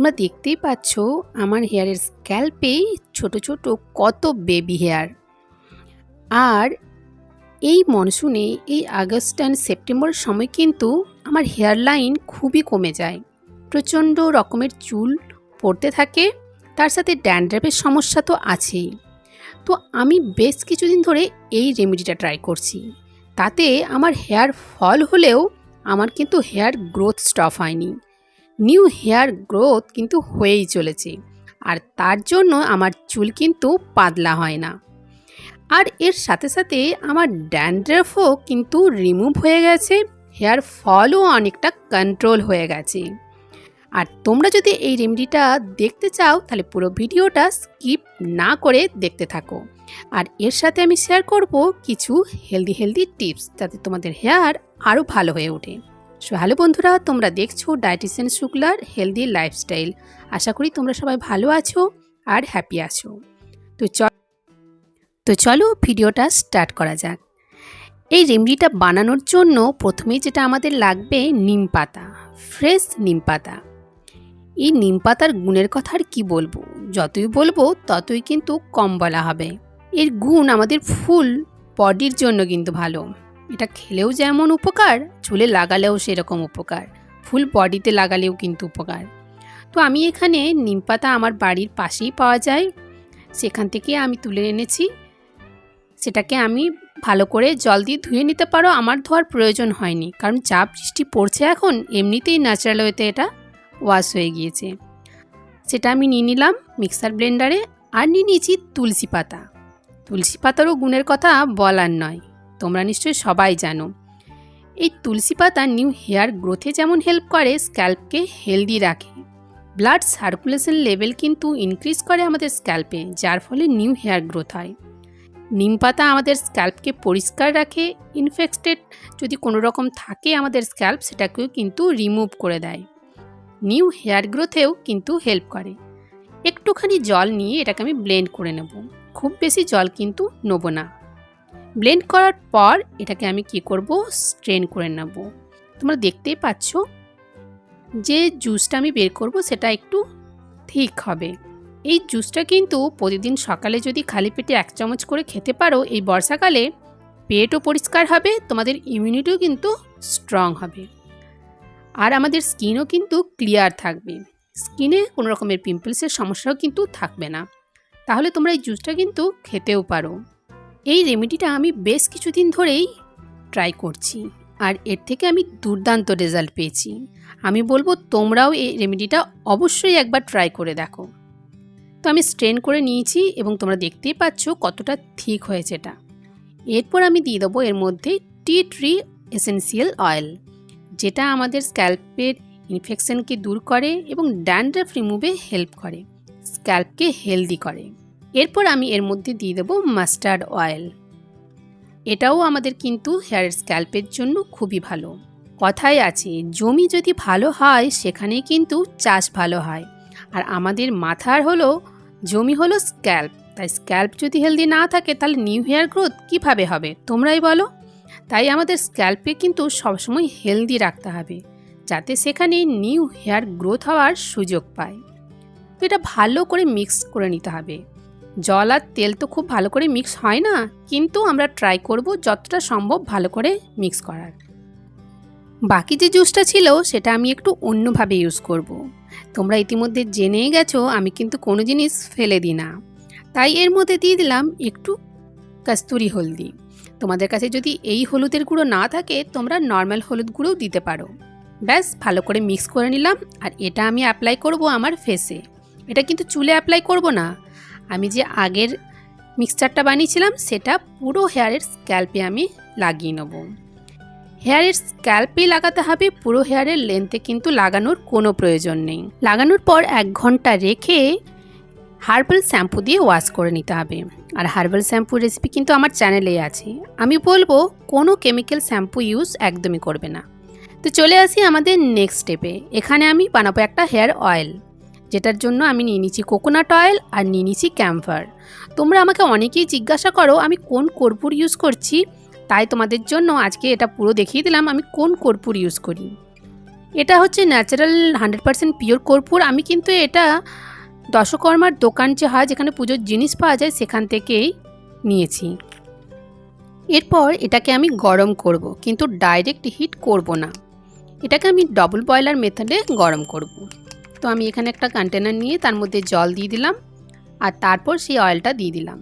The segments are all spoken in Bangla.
তোমরা দেখতেই পাচ্ছ আমার হেয়ারের স্ক্যাল্পে ছোট ছোট কত বেবি হেয়ার আর এই মনসুনে এই আগস্ট অ্যান্ড সেপ্টেম্বর সময় কিন্তু আমার হেয়ার লাইন খুবই কমে যায়। প্রচণ্ড রকমের চুল পড়তে থাকে, তার সাথে ড্যান্ড্রাফের সমস্যা তো আছেই। তো আমি বেশ কিছুদিন ধরে এই রেমেডিটা ট্রাই করছি। তাতে আমার হেয়ার ফল হলেও আমার কিন্তু হেয়ার গ্রোথ স্টপ হয়নি। নিউ হেয়ার গ্রোথ কিন্তু হয়েই চলেছে। আর তার জন্য আমার চুল কিন্তু পাতলা হয় না। আর এর সাথে সাথে আমার ড্যান্ড্রাফও কিন্তু রিমুভ হয়ে গেছে। হেয়ার ফলও অনেকটা কন্ট্রোল হয়ে গেছে। আর তোমরা যদি এই রেমেডিটা দেখতে চাও, তাহলে পুরো ভিডিওটা স্কিপ না করে দেখতে থাকো। আর এর সাথে আমি শেয়ার করব কিছু হেলদি হেলদি টিপস যাতে তোমাদের হেয়ার আরও ভালো হয়ে ওঠে। সো হ্যালো বন্ধুরা, তোমরা দেখছ ডায়েটিশিয়ান শুক্লার হেলদি লাইফস্টাইল। আশা করি তোমরা সবাই ভালো আছো আর হ্যাপি আছো। তো চল তো চলো ভিডিওটা স্টার্ট করা যাক। এই রেমডিটা বানানোর জন্য প্রথমেই যেটা আমাদের লাগবে নিম পাতা, ফ্রেশ নিম পাতা। এই নিম পাতার গুণের কথা আর কী বলব? যতই বলব, ততই কিন্তু কম বলা হবে। এর গুণ আমাদের ফুল বডির জন্য কিন্তু ভালো। এটা খেলেও যেমন উপকার, চুলে লাগালেও সেরকম উপকার। ফুল বডিতে লাগালেও কিন্তু উপকার। তো আমি এখানে নিম পাতা আমার বাড়ির পাশেই পাওয়া যায়। সেখান থেকে আমি তুলে এনেছি। সেটাকে আমি ভালো করে জল দিয়ে ধুয়ে নিতে পারো, আমার ধোয়ার প্রয়োজন হয়নি। কারণ যা বৃষ্টি পড়ছে এখন, এমনিতেই ন্যাচারাল ওয়েতে এটা ওয়াশ হয়ে গিয়েছে। সেটা আমি নিয়ে নিলাম মিক্সার ব্লেন্ডারে আর নিয়ে নিয়েছি তুলসী পাতা। তুলসী পাতারও গুণের কথা বলার নয়। তোমরা নিশ্চয়ই সবাই জানো। এই তুলসী পাতা নিউ হেয়ার গ্রোথে যেমন হেল্প করে, স্ক্যাল্পকে হেলদি রাখে। ব্লাড সার্কুলেশন লেভেল কিন্তু ইনক্রিজ করে আমাদের স্ক্যাল্পে, যার ফলে নিউ হেয়ার গ্রোথ হয়। নিম পাতা আমাদের স্ক্যাল্পকে পরিষ্কার রাখে ইনফেক্টেড যদি কোনো রকম থাকে আমাদের স্ক্যাল্প, সেটাকেও কিন্তু রিমুভ করে দেয়। নিউ হেয়ার গ্রোথেও কিন্তু হেল্প করে। একটুখানি জল নিয়ে এটাকে আমি ব্লেন্ড করে নেব। খুব বেশি জল কিন্তু নেব না। ব্লেন্ড করার পর এটাকে আমি কি করব? স্ট্রেন করে নেব। তোমরা দেখতেই পাচ্ছ যে জুসটা আমি বের করব সেটা একটু ঠিক হবে। এই জুসটা কিন্তু প্রতিদিন সকালে যদি খালি পেটে এক চামচ করে খেতে পারো, এই বর্ষাকালে পেটও পরিষ্কার হবে, তোমাদের ইমিউনিটিও কিন্তু স্ট্রং হবে। আর আমাদের স্কিনও কিন্তু ক্লিয়ার থাকবে। স্কিনে কোনো রকমের পিম্পলসের সমস্যাও কিন্তু থাকবে না। তাহলে তোমরা এই জুসটা কিন্তু খেতেও পারো। এই রেমেডিটা আমি বেশ কিছুদিন ধরেই ট্রাই করছি, আর এর থেকে আমি দুর্দান্ত রেজাল্ট পেয়েছি। আমি বলব তোমরাও এই রেমেডিটা অবশ্যই একবার ট্রাই করে দেখো। তো আমি স্ট্রেন করে নিয়েছি এবং তোমরা দেখতেই পাচ্ছ কতটা ঠিক হয়েছে এটা। এরপর আমি দিয়ে দেবো এর মধ্যে টি ট্রি এসেন্সিয়াল অয়েল যেটা আমাদের স্ক্যাল্পের ইনফেকশনকে দূর করে এবং ড্যান্ড্রাফ রিমুভে হেল্প করে স্ক্যাল্পকে হেলদি করে। এরপর আমি এর মধ্যে দিয়ে দেবো মাস্টার্ড অয়েল। এটাও আমাদের কিন্তু হেয়ার স্ক্যাল্পের জন্য খুবই ভালো। কথাই আছে, জমি যদি ভালো হয় সেখানে কিন্তু চাষ ভালো হয়। আর আমাদের মাথার হলো, জমি হলো স্ক্যাল্প। তাই স্ক্যাল্প যদি হেলদি না থাকে, তাহলে নিউ হেয়ার গ্রোথ কীভাবে হবে? তোমরাই বলো। তাই আমাদের স্ক্যাল্পে কিন্তু সবসময় হেলদি রাখতে হবে, যাতে সেখানে নিউ হেয়ার গ্রোথ হওয়ার সুযোগ পায়। তো এটা ভালো করে মিক্স করে নিতে হবে। জল আর তেল তো খুব ভালো করে মিক্স হয় না, কিন্তু আমরা ট্রাই করব যতটা সম্ভব ভালো করে মিক্স করার। বাকি যে জুসটা ছিল, সেটা আমি একটু অন্যভাবে ইউজ করব। তোমরা ইতিমধ্যে জেনেই গেছো, আমি কিন্তু কোনো জিনিস ফেলে দিই না। তাই এর মধ্যে দিয়ে দিলাম একটু কাস্তুরি হলদি। তোমাদের কাছে যদি এই হলুদের গুঁড়ো না থাকে, তোমরা নর্মাল হলুদ গুঁড়োও দিতে পারো। ব্যাস, ভালো করে মিক্স করে নিলাম, আর এটা আমি অ্যাপ্লাই করব আমার ফেসে এটা কিন্তু চুলে অ্যাপ্লাই করব না। আমি যে আগের মিক্সচারটা বানিয়েছিলাম, সেটা পুরো হেয়ারের স্ক্যাল্পে আমি লাগিয়ে নেব। হেয়ারের স্ক্যাল্পে লাগাতে হবে, পুরো হেয়ারের লেন্থে কিন্তু লাগানোর কোনো প্রয়োজন নেই। লাগানোর পর এক ঘণ্টা রেখে হার্বাল শ্যাম্পু দিয়ে ওয়াশ করে নিতে হবে। আর হার্বাল শ্যাম্পু রেসিপি কিন্তু আমার চ্যানেলেই আছে। আমি বলব, কোনো কেমিক্যাল শ্যাম্পু ইউজ একদমই করবে না। তো চলে আসি আমাদের নেক্সট স্টেপে। এখানে আমি বানাবো একটা হেয়ার অয়েল। যেটার জন্য আমি নিয়ে নিচ্ছি কোকোনাট অয়েল আর নিয়ে নিচ্ছি ক্যাম্ফার তোমরা আমাকে অনেকেই জিজ্ঞাসা করো, আমি কোন কর্পূর ইউজ করছি? তাই তোমাদের জন্য আজকে এটা পুরো দেখিয়ে দিলাম, আমি কোন কর্পূর ইউজ করি। এটা হচ্ছে ন্যাচারাল হান্ড্রেড পার্সেন্ট পিওর কর্পূর। আমি কিন্তু এটা দশকর্মার দোকান যে হয়, যেখানে পুজোর জিনিস পাওয়া যায়, সেখান থেকেই নিয়েছি। এরপর এটাকে আমি গরম করব, কিন্তু ডাইরেক্ট হিট করব না। এটাকে আমি ডবল বয়লার মেথডে গরম করব। তো আমি এখানে একটা কন্টেনার নিয়ে তার মধ্যে জল দিয়ে দিলাম আর তারপর সেই অয়েলটা দিয়ে দিলাম।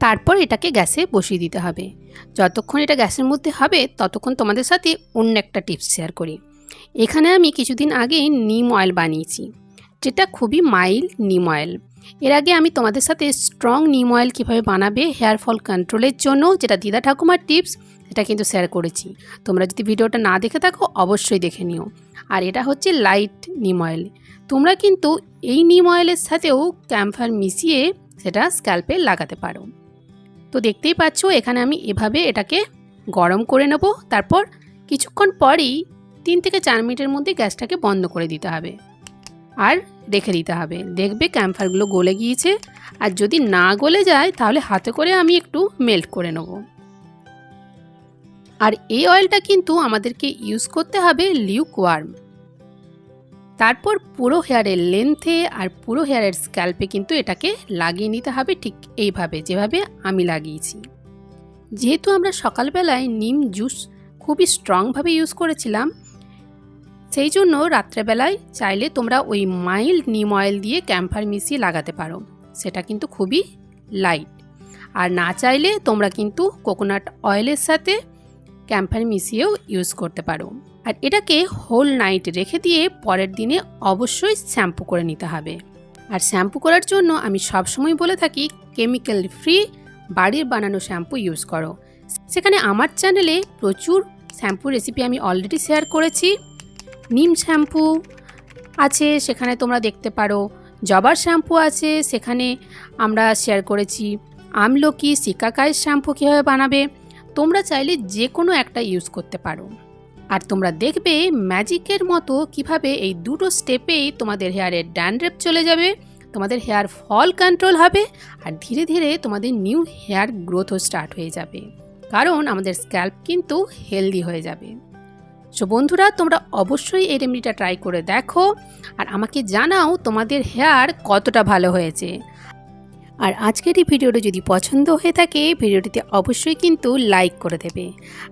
তারপর এটাকে গ্যাসে বসিয়ে দিতে হবে। যতক্ষণ এটা গ্যাসের মধ্যে হবে, ততক্ষণ তোমাদের সাথে অন্য একটা টিপস শেয়ার করি। এখানে আমি কিছুদিন আগে নিম অয়েল বানিয়েছি, যেটা খুবই মাইল্ড নিম অয়েল এর আগে আমি তোমাদের সাথে স্ট্রং নিম অয়েল কীভাবে বানাবে হেয়ার ফল কন্ট্রোলের জন্য যেটা দিদা ঠাকুমার টিপস এটা কিন্তু শেয়ার করেছি। তোমরা যদি ভিডিওটা না দেখে থাকো, অবশ্যই দেখে নিও। আর এটা হচ্ছে লাইট নিম অয়েল তোমরা কিন্তু এই নিম অয়েলের সাথেও ক্যাম্পার মিশিয়ে সেটা স্ক্যাল্পে লাগাতে পারো। তো দেখতেই পাচ্ছ, এখানে আমি এভাবে এটাকে গরম করে নেব। তারপর কিছুক্ষণ পরই তিন থেকে চার মিনিটের মধ্যে গ্যাসটাকে বন্ধ করে দিতে হবে। আর রেখে দিতে হবে। দেখবে ক্যাম্ফারগুলো গলে গিয়েছে। আর যদি না গলে যায়, তাহলে হাতে করে আমি একটু মেল্ট করে নেব। আর এই অয়েলটা কিন্তু আমাদেরকে ইউজ করতে হবে লিউক ওয়ার্ম তারপর পুরো হেয়ারের লেন্থে আর পুরো হেয়ারের স্ক্যাল্পে কিন্তু এটাকে লাগিয়ে নিতে হবে ঠিক এইভাবে, যেভাবে আমি লাগিয়েছি। যেহেতু আমরা সকালবেলায় নিম জুস খুবই স্ট্রংভাবে ইউজ করেছিলাম সেই জন্য রাত্রেবেলায় চাইলে তোমরা ওই মাইল্ড নিম অয়েল দিয়ে ক্যাম্পার মিশিয়ে লাগাতে পারো। সেটা কিন্তু খুবই লাইট। আর না চাইলে তোমরা কিন্তু কোকোনাট অয়েলের সাথে ক্যাম্পার মিশিয়েও ইউজ করতে পারো। আর এটাকে হোল নাইট রেখে দিয়ে পরের দিনে অবশ্যই শ্যাম্পু করে নিতে হবে। আর শ্যাম্পু করার জন্য আমি সবসময় বলে থাকি, কেমিক্যাল ফ্রি বাড়ির বানানো শ্যাম্পু ইউজ করো। সেখানে আমার চ্যানেলে প্রচুর শ্যাম্পু রেসিপি আমি অলরেডি শেয়ার করেছি। নিম শ্যাম্পু আছে, সেখানে তোমরা দেখতে পারো। জবার শ্যাম্পু আছে, সেখানে আমরা শেয়ার করেছি। আমলকি সিকাকাই শ্যাম্পু কীভাবে বানাবে? তোমরা চাইলে যে কোনো একটা ইউজ করতে পারো। আর তোমরা দেখবে ম্যাজিকের মতো কীভাবে এই দুটো স্টেপেই তোমাদের হেয়ারের ড্যান্ড্রেপ চলে যাবে, তোমাদের হেয়ার ফল কন্ট্রোল হবে, আর ধীরে ধীরে তোমাদের নিউ হেয়ার গ্রোথও স্টার্ট হয়ে যাবে। কারণ আমাদের স্ক্যাল্প কিন্তু হেলদি হয়ে যাবে। সো বন্ধুরা, তোমরা অবশ্যই এই রেমেডিটা ট্রাই করে দেখো আর আমাকে জানাও তোমাদের হেয়ার কতটা ভালো হয়েছে। আর আজকের এই ভিডিওটা যদি পছন্দ হয়ে থাকে, ভিডিওটিতে অবশ্যই কিন্তু লাইক করে দেবে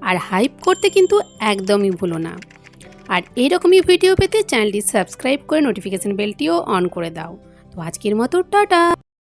আর হাইপ করতে কিন্তু একদমই ভুলো না। আর এরকমই ভিডিও পেতে চ্যানেলটি সাবস্ক্রাইব করে নোটিফিকেশান বেলটিও অন করে দাও। তো আজকের মতো, টাটা!